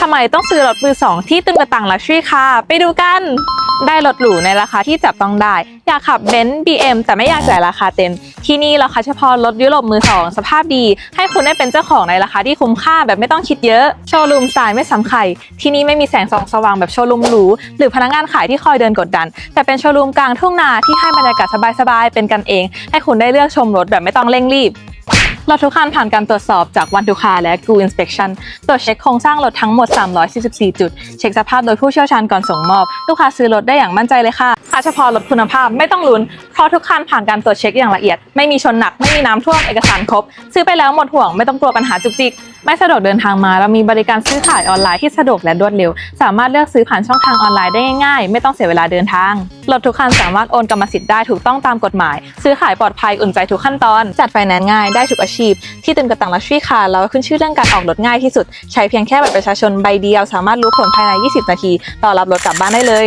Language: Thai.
ทำไมต้องซื้อรถมือสองที่ตึงกระตังลักชัวรี่ค่ะ ไปดูกัน ได้รถหรูในราคาที่จับต้องได้ อยากขับเบนซ์ BM แต่ไม่อยากจ่ายราคาเต็ม ที่นี่เราคัดเฉพาะรถยุโรปมือสองสภาพดี ให้คุณได้เป็นเจ้าของในราคาที่คุ้มค่าแบบไม่ต้องคิดเยอะ โชว์รูมสไตล์ไม่ซ้ำใครที่นี่ไม่มีแสงส่องสว่างแบบโชว์รูมหรูหรือพนักงานขายที่คอยเดินกดดัน แต่เป็นโชว์รูมกลางทุ่งนาที่ให้บรรยากาศสบายๆเป็นกันเอง ให้คุณได้เลือกชมรถแบบไม่ต้องเร่งรีบ รถทุกคันผ่านการตรวจสอบจากวันทุกคาและ Go Inspection ตรวจเช็คโครงสร้างรถทั้งหมด 344 จุด เช็คสภาพโดยผู้เชี่ยวชาญก่อนส่งมอบ ลูกค้าซื้อรถได้อย่างมั่นใจเลยค่ะค่าเฉพาะรถคุณภาพไม่ต้องลุ้น เพราะทุกคันผ่านการตรวจเช็คอย่างละเอียด ไม่มีชนหนัก ไม่มีน้ำท่วม เอกสารครบ ซื้อไปแล้วหมดห่วง ไม่ต้องกลัวปัญหาจุกจิก ไม่สะดวกเดินทางมา เรามีบริการซื้อขายออนไลน์ที่สะดวกและรวดเร็ว สามารถเลือกซื้อผ่านช่องทางออนไลน์ได้ง่ายๆ ไม่ต้องเสียเวลาเดินทาง รถทุกคันสามารถโอนกรรมสิทธิ์ได้ถูกต้องตามกฎหมาย ซื้อขายปลอดภัยอุ่นใจทุกขั้นตอน จัดไฟแนนซ์ง่ายได้ทุกอาชีพ ที่ตึงกระตังลักชี่คาแล้วขึ้นชื่อเรื่องการออกรถง่ายที่สุด ใช้เพียงแค่บัตรประชาชนใบเดียว สามารถรู้ผลภายใน 20 นาที ต่อรับรถกลับบ้านได้เลย